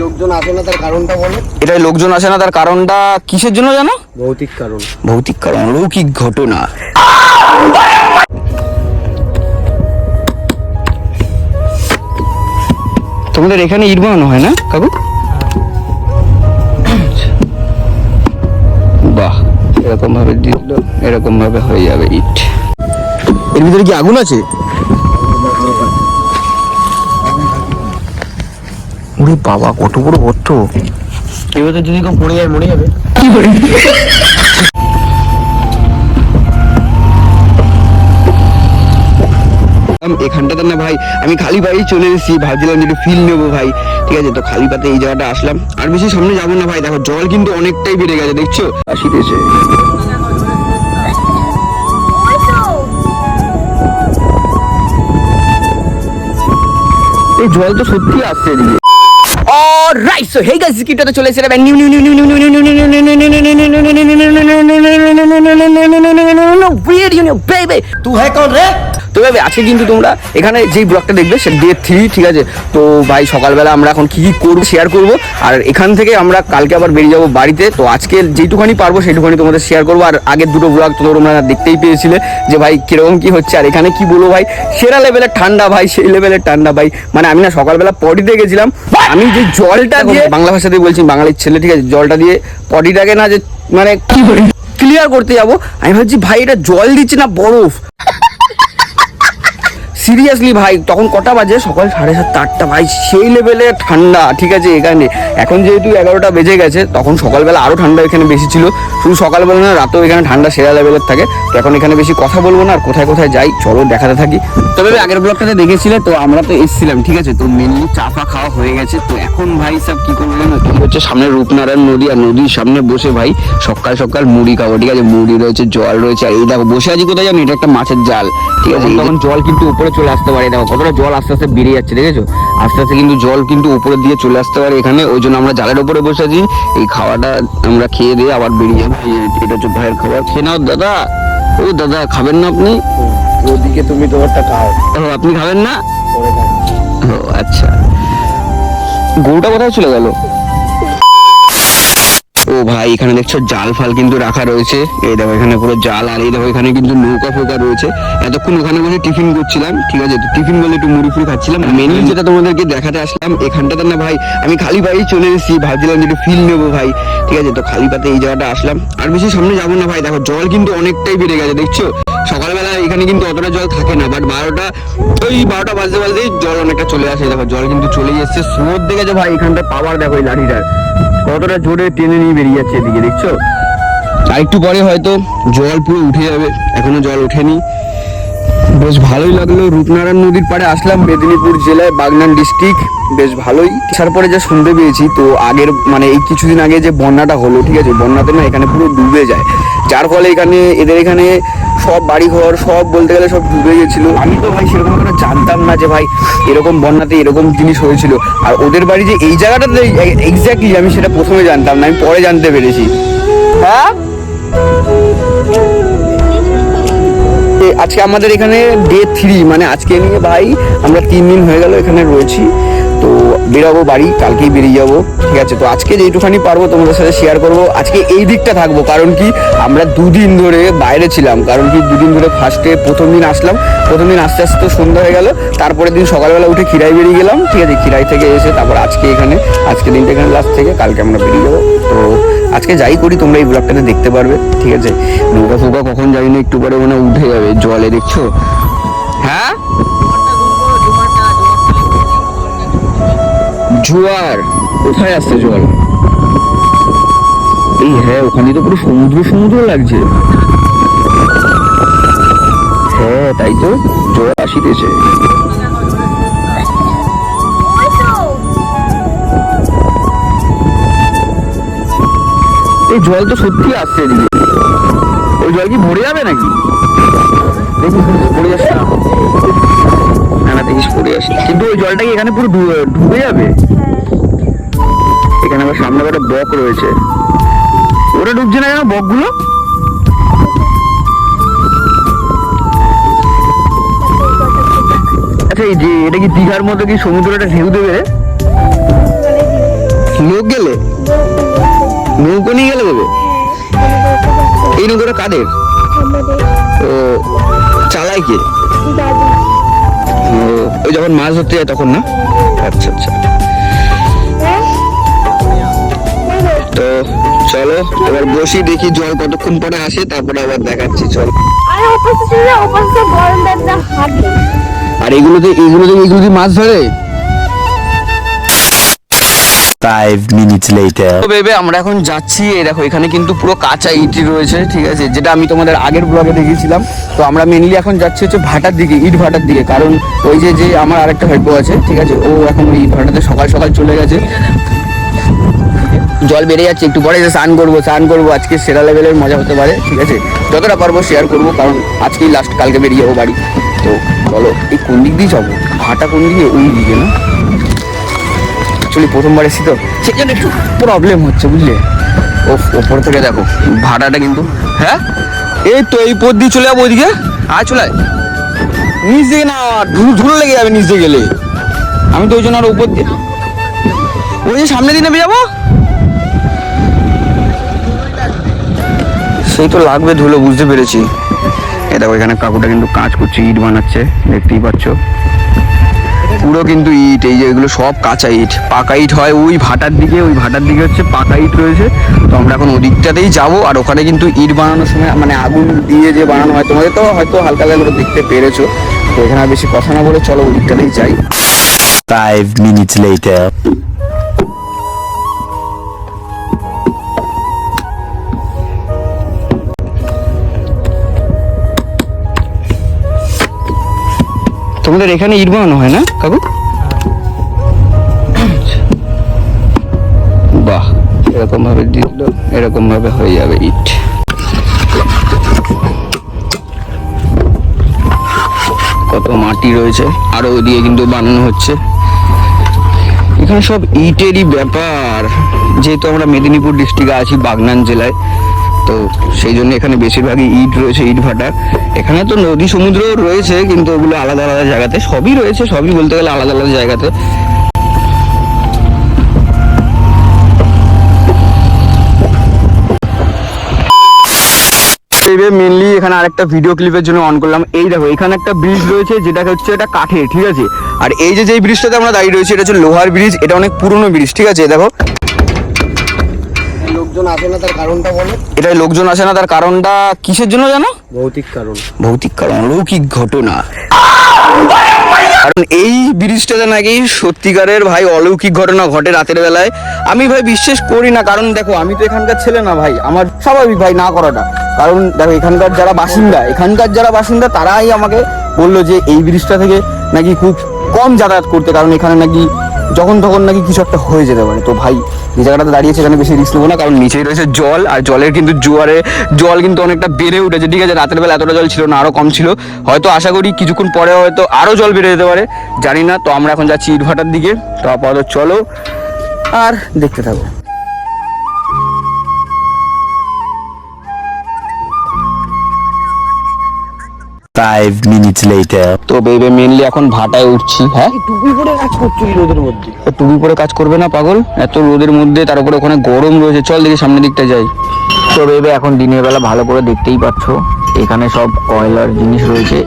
লোকজন আসে না তার কারণটা বলো। এটাই লোকজন আসে না তার কারণটা কিসের জন্য জানো? ভৌতিক কারণ। ভৌতিক কারণ অলৌকিক ঘটনা। তোমাদের এখানে ইট বানানো হয় না কাকু? বাহ এরকম ভাবে দিল এরকম ভাবে হয়ে যাবে ইট। এর ভিতরে কি আগুন আছে? ওরে বাবা কত বড় গর্ত। এবার যদি কেউ পড়ে যায় মরে যাবে। আম, এখানটাতে না ভাই আমি খালি পায়ে চলে এসেছি। ভাবছিলাম যে ফিল নেব ভাই। ঠিক আছে তো খালি পাতে এই জায়গাটা আসলাম। আর বেশি সামনে যাব না ভাই। দেখো জল কিন্তু অনেকটাই বেড়ে গেছে দেখছ? আসিতেছে। জল তো সত্যি আসছে এদিকে অলরাইট সো হেই গাইস কিটাতে চলে এসেছে new new new new new new new তু হ্যাঁ তো ভাই আজকে কিন্তু তোমরা এখানে যেই ব্লগটা দেখবে সে ডে থ্রি ঠিক আছে? তো ভাই সকালবেলা আমরা এখন কি কি করব শেয়ার করব। আর এখান থেকে আমরা কালকে আবার বেরিয়ে যাব বাড়িতে। তো আজকে যেটুখানি পারব সেইটুখানি তোমাদের শেয়ার করব। আর আগের দুটো ব্লগ তো তোমরা দেখতেই পেয়েছিলে যে ভাই কীরকম কি হচ্ছে আর এখানে কি বলব ভাই সেরা লেভেলের ঠান্ডা ভাই সেই লেভেলের ঠান্ডা ভাই। মানে আমি না সকালবেলা পটিতে গেছিলাম। আমি যে জলটা দিয়ে বাংলা ভাষাতেই বলছি বাঙালির ছেলে ঠিক আছে? জলটা দিয়ে পটিটাকে না যে মানে কি ক্লিয়ার করতে যাব। আমি ভাবছি ভাই এটা জল দিচ্ছে না বরফ? সিরিয়াসলি ভাই তখন কটা বাজে? সকাল সাড়ে সাতটা আটটা। ভাই সেই লেভেলে ঠান্ডা ঠিক আছে এখানে এখন যেহেতু এগারোটা বেজে গেছে তখন সকালবেলা আরও ঠান্ডা এখানে বেশি ছিল। শুধু সকালবেলা না রাতেও এখানে ঠান্ডা সেরা লেভেলের থাকে। তো এখন এখানে বেশি কথা বলব না আর কোথায় কোথায় যাই চলো দেখাতে থাকি। তবে আগের ব্লগটাতে দেখেছিলে? তো আমরা তো এসেছিলাম ঠিক আছে? তো মেনলি চা ফা খাওয়া হয়ে গেছে। তো এখন ভাই সব কি করব জানো? কি হচ্ছে সামনে রূপনারায়ণ নদী আর নদীর সামনে বসে ভাই সকাল সকাল মুড়ি খাব ঠিক আছে? মুড়ি রয়েছে জল রয়েছে আর এই দেখো বসে আছি কোথায় জানো? এটা একটা মাছের জাল ঠিক আছে? তখন জল কিন্তু উপরে চলে আসতে পারে। দেখো কতটা জল আস্তে আস্তে বেরিয়ে যাচ্ছে দেখেছ? আস্তে আস্তে কিন্তু জল কিন্তু উপরের দিয়ে চলে আসতে পারে এখানে। ওই জন্য আমরা জালের উপরে বসে আছি। এই খাওয়াটা আমরা খেয়ে দিয়ে আবার বেরিয়ে যাব। এটা হচ্ছে ভাইয়ের খাবার। খেয়ে নাও দাদা। ও দাদা খাবেন না আপনি? ওদিকে তুমি তোমারটা খাও। আপনি খাবেন না? ও আচ্ছা। গরুটা কোথায় চলে গেল? ও ভাই, এখানে দেখছ জাল ফাল কিন্তু রাখা রয়েছে। এই দেখো, এখানে পুরো জাল, আর এই দেখো, এখানে কিন্তু নৌকা ফৌকা রয়েছে। এতক্ষণ ওখানে বসে টিফিন করছিলাম, ঠিক আছে? টিফিন বলে একটু মুড়ি ফুড়ি খাচ্ছিলাম। মেনলি যেটা তোমাদেরকে দেখাতে আসলাম, এখানটাতে না ভাই, আমি খালি পায়েই চলে এসেছি। ভাবছিলাম যে একটু ফিল নেব ভাই, ঠিক আছে? তো খালি পাতে এই জায়গাটা আসলাম। আর বেশি সামনে যাব না ভাই, দেখো, জল কিন্তু অনেকটাই বেড়ে গেছে, দেখছ? সকালবেলা এখানে কিন্তু অতটা জল থাকে না বাট বারোটা, ওই বারোটা বাজতে বাজতেই জল অনেকটা চলে আসে। দেখো, জল কিন্তু চলেই এসছে। স্রোত দেখেছ ভাই, এখানটা পাওয়ার দেখো এই লাঠিটার। কতটা জোরে টেনে নিয়ে বেরিয়ে যাচ্ছে এদিকে, দেখছ? আর একটু পরে হয়তো জল পুরো উঠে যাবে। এখনও জল ওঠেনি। বেশ ভালোই লাগল। রূপনারায়ণ নদীর পাড়ে আসলাম, মেদিনীপুর জেলায় বাগনান ডিস্ট্রিক্ট। বেশ ভালোই। আসার পরে যা শুনতে পেয়েছি, তো আগের মানে এই কিছুদিন আগে যে বন্যাটা হলো, ঠিক আছে? বন্যাতে না এখানে পুরো ডুবে যায়। যার ফলে এখানে এদের এখানে সব বাড়িঘর সব বলতে গেলে সব ডুবে গেছিল। আমি তো ভাই সেরকম করে জানতাম না যে ভাই এরকম বন্যাতে এরকম জিনিস হয়েছিল। আর ওদের বাড়ি যে এই জায়গাটাতে এক্স্যাক্টলি আমি সেটা প্রথমে জানতাম না আমি পরে জানতে পেরেছি। হ্যাঁ? আজকে আমাদের এখানে ডে থ্রি মানে আজকে নিয়ে ভাই আমরা তিন দিন হয়ে গেল এখানে রয়েছি। তো বেরাবো বাড়ি, কালকেই বেরিয়ে যাব, ঠিক আছে? তো আজকে যেটুখানি পারব তোমাদের সাথে শেয়ার করব, আজকে এই দিকটা থাকব, কারণ কি আমরা দুদিন ধরে বাইরে ছিলাম, কারণ কি দুদিন ধরে ফার্স্টে প্রথম দিন আসলাম, প্রথম দিন আস্তে আস্তে তো সন্ধ্যা হয়ে গেল, তারপরের দিন সকালবেলা উঠে খিরাই বেরিয়ে গেলাম, ঠিক আছে? খিরাই থেকে এসে তারপর আজকে এখানে, আজকে দিনটা এখানে লাস্ট থেকে, কালকে আমরা বেরিয়ে যাব। তো আজকে যাই করি, তোমরা এই ব্লগটাতে দেখতে পারবে, ঠিক আছে? নৌকা ফৌকা কখন যাই না একটু পরে মানে উঠে যাবে, জলে, দেখছ? হ্যাঁ? জোয়ার। কোথায় আসছে জল এই হ্যাঁ ওখানে তো পুরো সমুদ্র সমুদ্র লাগছে। হ্যাঁ তাই তো জল আসিতেছে। এই জল তো সত্যি আসছে এদিকে। ওই জল কি ভরে যাবে নাকি? দেখিস পড়ে যাস না। দেখিস পড়ে যাস কিন্তু ওই জলটা কি এখানে পুরো ডুবে যাবে? এখানে আবার সামনে একটা বক রয়েছে। ওরা ডুবছে না কেন বকগুলো? আচ্ছা এই যে এটা কি দীঘার মতো কি সমুদ্রটা ঢেউ দেবে? লোক গেলে? নৌকো নিয়ে গেলে দেবে? এই নৌকোটা কাদের? ও চালায় কে? ওই যখন মাছ ধরতে যায় তখন না? আচ্ছা আচ্ছা। তো চলো এবার বসি দেখি জল কতক্ষণ পরে আসে তারপরে আবার দেখাচ্ছি চল। আরে এগুলোতে এগুলোতে এগুলো দিয়ে মাছ ধরে? Five minutes later. তো বেবে আমরা এখন যাচ্ছি এই দেখো এখানে কিন্তু পুরো কাঁচা ইট রয়েছে ঠিক আছে যেটা আমি তোমাদের আগের ব্লগে দেখিয়েছিলাম। তো আমরা মেনলি এখন যাচ্ছি হচ্ছে ভাটার দিকে ইট ভাটার দিকে কারণ ওই যে যে আমার আরেকটা ভাইপো আছে ঠিক আছে ও এখন ওই ইট ভাটাতে সকাল সকাল চলে গেছে। জল বেড়ে যাচ্ছে, একটু পরে যে স্নান করব স্নান করব। আজকে সেরা লেভেলের মজা হতে পারে, ঠিক আছে? যতটা পারব শেয়ার করব, কারণ আজকেই লাস্ট কালকে বেরিয়ে যাব বাড়ি। তো বলো, এই কোন দিক দিয়ে যাব? ভাটা কোন দিকে, ওই দিকে, না? অ্যাকচুয়ালি প্রথমবার এসেছি তো। সেখানে একটু প্রবলেম হচ্ছে, বুঝলে? ও ওপর থেকে দেখো, ভাড়াটা কিন্তু। হ্যাঁ? এই তো এই পথ দিয়ে চলে যাব ওইদিকে। আর চলে নিচ দিকে না ধুলো ধুলো লেগে যাবে নিচ দিয়ে গেলে। আমি তো ওই জন্য আর উপর দিয়ে ওই যে সামনে দিয়ে নেমে যাব? সেই তো লাগবে ধুলো বুঝতে পেরেছি। এ দেখো এখানে কাকুটা কিন্তু কাজ করছে ইট বানাচ্ছে দেখতেই পাচ্ছ। পুরো কিন্তু ইট এই যে এগুলো সব কাঁচা ইট। পাকা ইট হয় ওই ভাটার দিকে ওই ভাটার দিকে হচ্ছে পাকা ইট রয়েছে। তো আমরা এখন ওদিকটাতেই যাব আর ওখানে কিন্তু ইট বানানোর সময় মানে আগুন দিয়ে যে বানানো হয় তোমাদের তো হয়তো হালকা হালকা দেখতে পেরেছ। তো এখানে আর বেশি কথা না বলে চলো ওদিকটাতেই যাই। Five minutes later. তোমাদের এখানে ইট বানানো হয় না, কাকু? বাহ এরকম ভাবে দিল এরকম ভাবে হয়ে যাবে ইট। কত মাটি রয়েছে, আরও ওদিকে কিন্তু বানানো হচ্ছে। এখানে সব ইটেরই ব্যাপার। যেহেতু আমরা মেদিনীপুর ডিস্ট্রিক্টে আছি, বাগনান জেলায় তো সেই জন্য এখানে বেশিরভাগই ইট রয়েছে, ইট ভাটা। এখানে তো নদী, সমুদ্র রয়েছে, কিন্তু ওগুলো আলাদা আলাদা জায়গাতে সবই রয়েছে, সবই বলতে গেলে আলাদা আলাদা জায়গাতে। মেনলি এখানে আরেকটা ভিডিও ক্লিপের জন্য অন করলাম। এই দেখো, এখানে একটা ব্রিজ রয়েছে যেটা হচ্ছে এটা কাঠের, ঠিক আছে? আর এই যে যেই ব্রিজটাতে আমরা দাঁড়িয়ে রয়েছি, এটা হচ্ছে লোহার ব্রিজ এটা অনেক পুরনো ব্রিজ ঠিক আছে? দেখো লোকজন আসে না তার কারণটা বলো। এটা লোকজন আসে না তার কারণটা কিসের জন্য জানো? ভৌতিক কারণ। ভৌতিক কারণ অলৌকিক ঘটনা। কারণ এই ব্রিজটাতে নাকি সত্যিকারের ভাই অলৌকিক ঘটনা ঘটে রাতের বেলায় আমি ভাই বিশ্বাস করি না। কারণ দেখো আমি তো এখানকার ছেলে না ভাই আমার স্বাভাবিক ভাই না করাটা। কারণ দেখো এখানকার যারা বাসিন্দা এখানকার যারা বাসিন্দা তারাই আমাকে বলল যে এই ব্রিজটা থেকে নাকি খুব কম যাতায়াত করতে কারণ এখানে নাকি যখন তখন নাকি কিছু একটা হয়ে যেতে পারে। তো ভাই যে জায়গাটাতে দাঁড়িয়েছে এখানে বেশি রিস্ক নেব না, কারণ নিচেই রয়েছে জল, আর জলের কিন্তু জোয়ারে, জল কিন্তু অনেকটা বেড়ে উঠেছে। ঠিক আছে, রাতের বেলা এতটা জল ছিল না আরও কম ছিল। হয়তো আশা করি কিছুক্ষণ পরে হয়তো আরও জল বেড়ে যেতে পারে, জানি না। তো আমরা এখন যাচ্ছি ইটভাটার দিকে। তো আপাতত চলো, আর দেখতে থাকো। Five minutes later. তো বেবে মেনলি এখন ভাটায় উঠছি হ্যাঁ? টুপি পরে কাজ করছ রোদের মধ্যে? তো টুপি পরে কাজ করবে না পাগল। এত রোদের মধ্যে তার উপরে ওখানে গরম রয়েছে। চল দেখি সামনের দিকটা যাই। তো ভেবে এখন দিনের বেলা ভালো করে দেখতেই পাচ্ছ এখানে সব কয়লার জিনিস রয়েছে।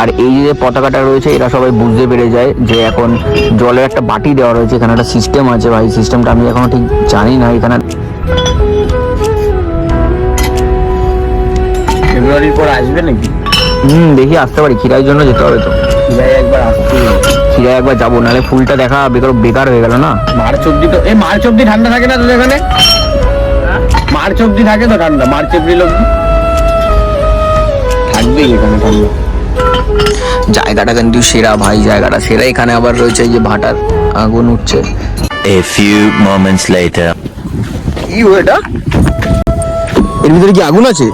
আর এই যে পতাকাটা রয়েছে এরা সবাই বুঝতে পেরে যায় যে এখন জলের একটা বাটি দেওয়া রয়েছে এখানে একটা সিস্টেম আছে ভাই। সিস্টেমটা আমি এখনও ঠিক জানি না এখানে ফেব্রুয়ারির পর আসবে নাকি? হুম দেখি আসতে পারি। খিরাইয়ের জন্য যেতে হবে তো। যাই একবার আসতে খিরাই একবার যাব নাহলে ফুলটা দেখা বেকার বেকার হয়ে গেল না? মার্চ অব্দি তো এই মার্চ অব্দি ঠান্ডা থাকে না তোদের এখানে? মার্চ অব্দি থাকে তো ঠান্ডা মার্চ এপ্রিল অব্দি থাকবেই এখানে ঠান্ডা। জায়গাটা কিন্তু সেরা ভাই জায়গাটা সেরা। এখানে আবার রয়েছে এই যে ভাটার আগুন উঠছে। A few moments later. কি এটা এর ভিতরে কি আগুন আছে?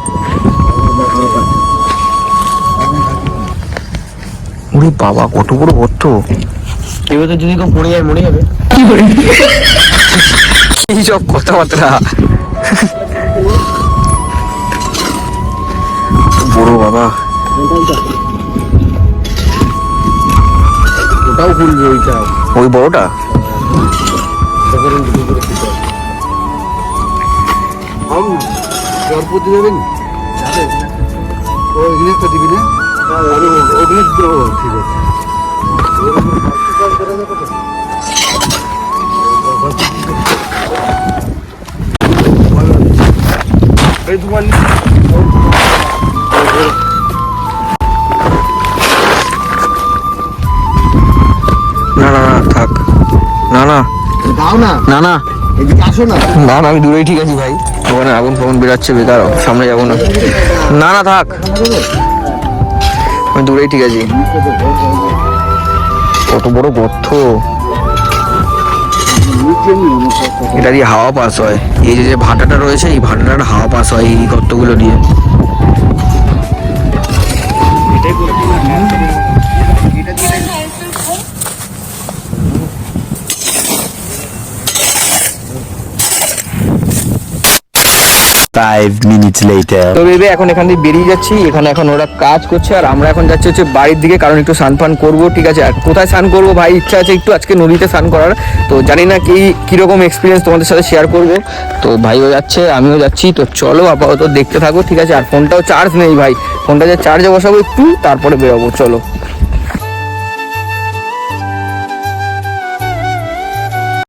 ওরে বাবা কত বড় গর্ত এবার তো যদি কেউ পড়ে যায় মরে যাবে। এই সব কথাবার্তা। বড় বাবা। ওটাও খুলবে ওইটা। ওই বড়টা? জলপতি দেবেন? ও এখানে একটা দিবি না? ওখানে ঠিক আছে এই তোমার না না না থাক। না না। দাও না। না না। এদিকে আসো না। না না আমি দূরেই ঠিক আছি ভাই। ওখানে আগুন ফাগুন বেরাচ্ছে বেকার সামনে যাব না। না না থাক। আমি দূরেই ঠিক আছে। কত বড় গর্ত। এটা দিয়ে হাওয়া পাস হয়। এই যে যে ভাটাটা রয়েছে, এই ভাটাটার হাওয়া পাস হয় এই গর্তগুলো দিয়ে। Five minutes later. তো ভেবে এখন এখান থেকে বেরিয়ে যাচ্ছি। এখানে এখন ওরা কাজ করছে, আর আমরা এখন যাচ্ছি হচ্ছে বাড়ির দিকে, কারণ একটু স্নান ফান করব, ঠিক আছে? আর কোথায় স্নান করব ভাই? ইচ্ছা আছে একটু আজকে নদীতে স্নান করার। তো জানি না কি, কীরকম এক্সপিরিয়েন্স তোমাদের সাথে শেয়ার করব। তো ভাইও যাচ্ছে, আমিও যাচ্ছি। তো চলো আপাতত দেখতে থাকো, ঠিক আছে? আর ফোনটাও চার্জ নেই ভাই। ফোনটা যে চার্জে বসাবো একটু, তারপরে বেরোবো, চলো।